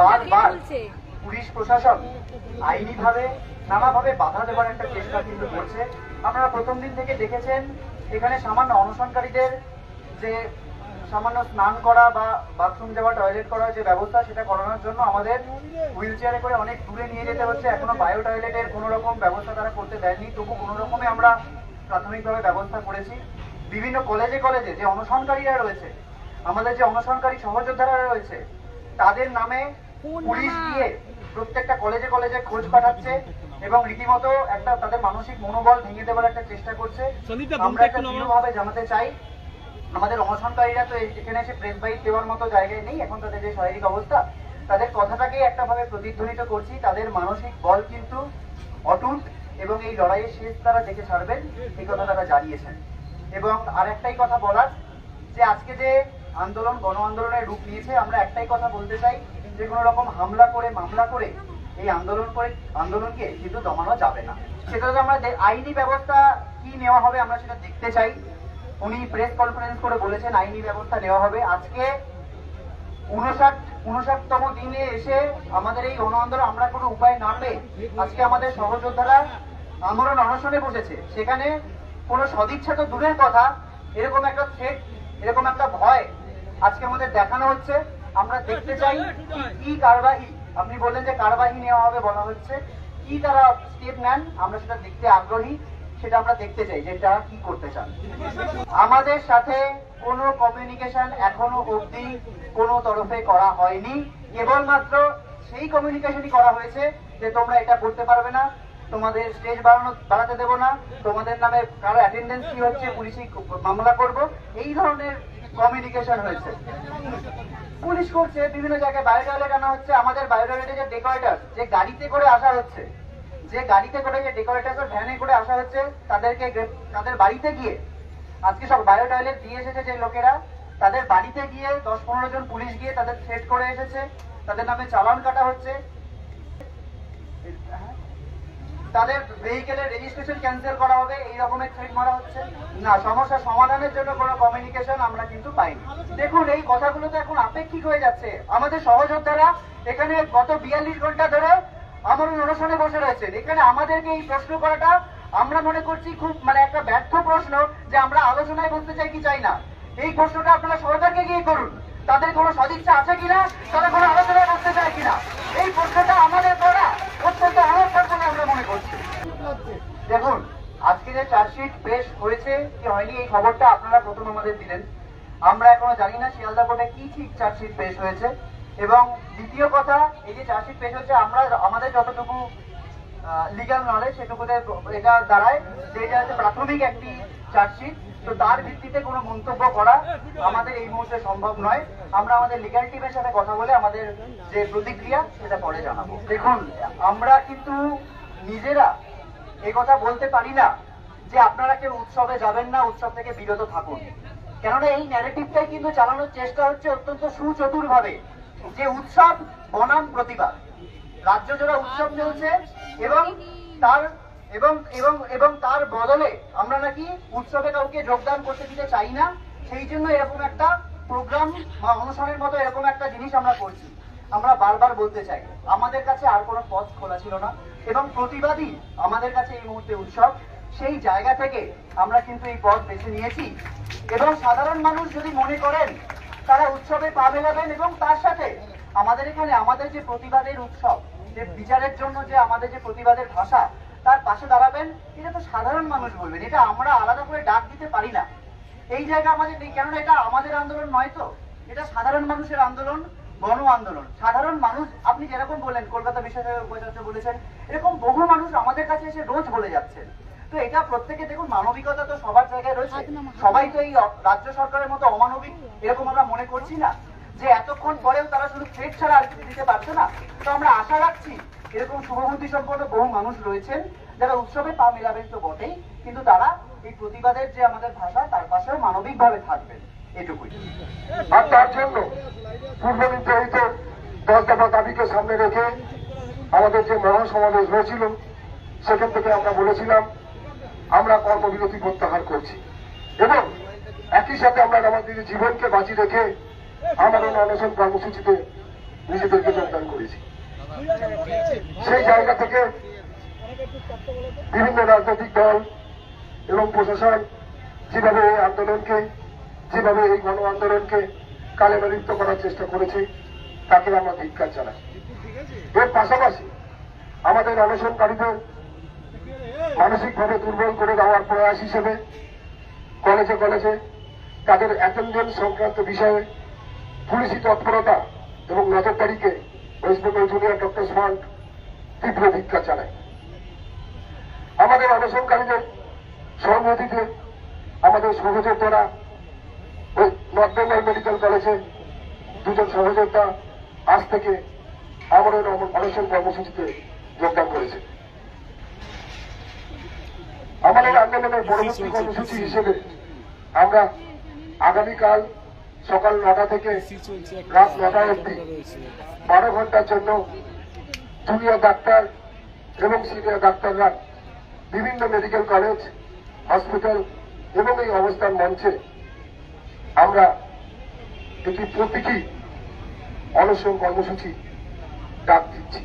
বারবার পুলিশ প্রশাসন আইনিভাবে নানাভাবে বাধা দেওয়ার একটা চেষ্টা কিন্তু করছে। আপনারা প্রথম দিন থেকে দেখেছেন এখানে সামান্য অনশনকারীদের যে সামান্য স্নান করা বা বাথরুম যাওয়া টয়লেট করার যে ব্যবস্থা সেটা করানোর জন্য আমাদের হুইল চেয়ারে করে অনেক দূরে নিয়ে যেতে হচ্ছে। এখনও বায়ো টয়লেটের কোনো রকম ব্যবস্থা তারা করতে দেয়নি। তবু কোনো রকমে আমরা প্রাথমিকভাবে ব্যবস্থা করেছি। বিভিন্ন কলেজে কলেজে যে অনশনকারীরা রয়েছে আমাদের যে অনশনকারী সহযোদ্ধারা রয়েছে তাদের নামে পুলিশ গিয়ে প্রত্যেকটা কলেজে কলেজে খোঁজ পাঠাচ্ছে এবং রীতিমতো একটা তাদের মানসিক মনোবল ভেঙে দেওয়ার একটা চেষ্টা করছে। আমরা একটা দৃঢ়ভাবে জানাতে চাই আমাদের অনশনকারীরা তো এখানে এসে প্রেস বাইট দেওয়ার মতো জায়গায় নেই এখন তাদের যে শারীরিক অবস্থা তাদের কথাটাকেই একটা ভাবে প্রতিধ্বনিত করছি তাদের মানসিক বল কিন্তু অটুট এবং এই লড়াইয়ের শেষ তারা দেখে ছাড়বেন এই কথা তারা জানিয়েছেন। এবং আর একটাই কথা বলার যে আজকে যে আন্দোলন, গণ আন্দোলনের রূপ নিয়েছে। আমরা একটাই কথা বলতে চাই, যে কোনো রকম হামলা করে, মামলা করে এই আন্দোলন করে, আন্দোলনকে কিন্তু দমানো যাবে না। সেটা তো আমরা আইনি ব্যবস্থা কি নেওয়া হবে আমরা সেটা দেখতে চাই। উনি প্রেস কনফারেন্স করে বলেছেন, আইনি ব্যবস্থা নেওয়া হবে। আজকে উনষাট উনষাটতম দিনে এসে আমাদের এই গণ আন্দোলন, আমরা কোনো উপায় না পেয়ে আজকে আমাদের সহযোদ্ধারা আন্দোলন অনশনে বসেছে। সেখানে কোনো সদিচ্ছা তো দূরের কথা, এরকম একটা থ্রেট এরকম একটা ভয় আজকে আমাদের দেখানো হচ্ছে আমরা দেখতে চাই কি- কারবাহী আপনি বললেন যে কারবাহী নেওয়া হবে বলা হচ্ছে। কি তারা স্টেপ নেন আমরা সেটা দেখতে আগ্রহী সেটা আমরা দেখতে চাই যে তারা কি করতে চান। আমাদের সাথে কোনো কমিউনিকেশন এখনও অবধি কোনো তরফে করা হয়নি। কেবলমাত্র সেই কমিউনিকেশনই করা হয়েছে যে তোমরা এটা করতে পারবে না তোমাদের স্টেজ বাড়ানো বাড়াতে দেবো না তোমাদের নামে কারও অ্যাটেন্ডেন্স কি হচ্ছে পুলিশি মামলা করব এই ধরনের কমিউনিকেশন হয়েছে। পুলিশ করছে, বিভিন্ন জায়গায় বায়োটয়লেট আনা হচ্ছে। আমাদের বায়োটয়লেটে যে ডেকোরেটার যে গাড়িতে করে আসা হচ্ছে, যে গাড়িতে করে যে ডেকোরেটার ভ্যানে করে আসা হচ্ছে, তাদেরকে তাদের বাড়িতে গিয়ে, আজকে সব বায়ো টয়লেট দিয়ে এসেছে যে লোকেরা, তাদের বাড়িতে গিয়ে দশ পনেরো জন পুলিশ গিয়ে তাদের থ্রেট করে এসেছে। তাদের নামে চালান কাটা হচ্ছে। তাদের ভেহিকেলের রেজিস্ট্রেশন ক্যান্সেল করা হবে, এই রকমের থ্রেট মারা হচ্ছে। না, সমস্যা সমাধানের জন্য কোনো কমিউনিকেশন আমরা কিন্তু পাইনি। দেখুন, এই কথাগুলো তো এখন আপেক্ষিক হয়ে যাচ্ছে। আমাদের সহযোদ্ধারা এখানে গত বিয়াল্লিশ ঘণ্টা ধরে আমার অনুষ্ঠানে বসে রয়েছেন। এখানে আমাদেরকে এই প্রশ্ন করাটা আমরা মনে করছি খুব মানে একটা ব্যর্থ প্রশ্ন যে আমরা আলোচনায় বলতে চাই কি চাই না। এই প্রশ্নটা আপনারা সরকারকে গিয়ে করুন। তাদের কোনো সদিচ্ছা আছে কিনা? তারা কোনো আলোচনায় বসতে চায় কিনা? এই প্রশ্নটা আমাদের করা অত্যন্ত অনর্থক বলে আমরা মনে করছি দেখুন, আজকে যে চার্জশিট পেশ হয়েছে, কি হয়নি, এই খবরটা আপনারা প্রথম আমাদের দিলেন। আমরা এখনও জানি না শিয়ালদা কোর্টে কি ঠিক চার্জশিট পেশ হয়েছে। এবং দ্বিতীয় কথা, এই যে চার্জশিট পেশ হয়েছে আমরা আমাদের যতটুকু লিগাল নলেজ সেটুকুতে এটা দাঁড়ায় যে এটা হচ্ছে প্রাথমিক একটি চার্জশিট। তো তার ভিত্তিতে কোনো মন্তব্য করা আমাদের এই মুহূর্তে সম্ভব নয়। আমরা আমাদের লিগাল টিমের সাথে কথা বলে আমাদের যে প্রতিক্রিয়া, সেটা পরে জানাব। দেখুন, আমরা কিন্তু নিজেরা এই কথা বলতে পারি না যে আপনারা কেউ উৎসবে যাবেন না, উৎসব থেকে বিরত থাকুন। কেননা এই ন্যারেটিভটাই কিন্তু চালানোর চেষ্টা হচ্ছে অত্যন্ত সুচতুর ভাবে যে উৎসব বনাম প্রতিবাদ রাজ্য জোড়া উৎসব চলছে এবং তার এবং এবং এবং তার বদলে আমরা নাকি উৎসবে কাউকে যোগদান করতে দিতে চাই না, সেই জন্য এরকম একটা প্রোগ্রাম বা অনুষ্ঠানের মতো এরকম একটা জিনিস আমরা করছি। আমরা বারবার বলতে চাই, আমাদের কাছে আর কোনো পথ খোলা ছিল না এবং প্রতিবাদী আমাদের কাছে এই মুহূর্তে উৎসব। সেই জায়গা থেকে আমরা কিন্তু এই পথ বেছে নিয়েছি এবং সাধারণ মানুষ যদি মনে করেন, তারা উৎসবে পা মেলাবেন এবং তার সাথে আমাদের এখানে আমাদের যে প্রতিবাদের উৎসব, যে বিচারের জন্য যে আমাদের যে প্রতিবাদের ভাষা, তার পাশে দাঁড়াবেন, এটা তো সাধারণ মানুষ বলবেন, এটা আমরা আলাদা করে ডাক দিতে পারি না। এই জায়গা আমাদের নেই, কেননা এটা আমাদের আন্দোলন নয় তো, এটা সাধারণ মানুষের আন্দোলন। গণ আন্দোলন। সাধারণ মানুষ আপনি যেরকম বললেন কলকাতা বিশ্ববিদ্যালয়ের উপাচার্য বলেছেন এরকম বহু মানুষ আমাদের কাছে এসে রোজ বলে যাচ্ছেন। তো এটা প্রত্যেকে দেখুন মানবিকতা তো সবার জায়গায় রয়েছে। সবাই তো এই রাজ্য সরকারের মতো অমানবিক এরকম আমরা মনে করছি না। যে এতক্ষণ পরেও তারা শুধু থ্রেট ছাড়া আর কিছু দিতে পারছে না। তো আমরা আশা রাখছি এরকম শুভবুদ্ধি সম্পন্ন বহু মানুষ রয়েছেন যারা উৎসবে পা মেলাবেন তো বটেই কিন্তু তারা এই প্রতিবাদের যে আমাদের ভাষা তার পাশেও মানবিকভাবে থাকবেন। আর তার জন্য পূর্ব নির্ধারিত দশ দফা দাবিকে সামনে রেখে আমাদের যে মহাসমাবেশ হয়েছিল, সেখান থেকে আমরা বলেছিলাম, আমরা কর্মবিরতি প্রত্যাহার করছি। এবং একই সাথে আমরা আমাদের জীবনকে বাঁচিয়ে রেখে আমাদের অনশন কর্মসূচিতে নিজেদেরকে যোগদান করেছি। সেই জায়গা থেকে বিভিন্ন রাজনৈতিক দল এবং প্রশাসন যেভাবে এই আন্দোলনকে যেভাবে এই গণ আন্দোলনকে কালে করার চেষ্টা করেছে, তাকে আমরা ধিক্কার জানাই। এর পাশাপাশি আমাদের অনশনকারীদের মানসিকভাবে দুর্বল করে দেওয়ার প্রয়াস হিসেবে কলেজে কলেজে তাদের অ্যাটেন্ডেন্স সংক্রান্ত বিষয়ে পুলিশি তৎপরতা এবং নজরদারিকে west Bengal junior doctor front তীব্র ধিক্ষা চালায় আমাদের অনশনকারীদের সহমতিতে আমাদের সহযোদ্ধারা ওই নর্থ মেডিকেল কলেজে দুজন সহযোদ্ধা আজ থেকে আমাদের অনশন কর্মসূচিতে যোগদান করেছে। আমাদের আন্দোলনের পরবর্তী কর্মসূচি হিসেবে আমরা আগামীকাল সকাল নটা থেকে রাত নটা অবধি বারো ঘণ্টার জন্য জুনিয়র ডাক্তার এবং সিনিয়র ডাক্তাররা বিভিন্ন মেডিকেল কলেজ হসপিটাল এবং এই অবস্থান মঞ্চে আমরা একটি প্রতীকী অনশন কর্মসূচি ডাক দিচ্ছি।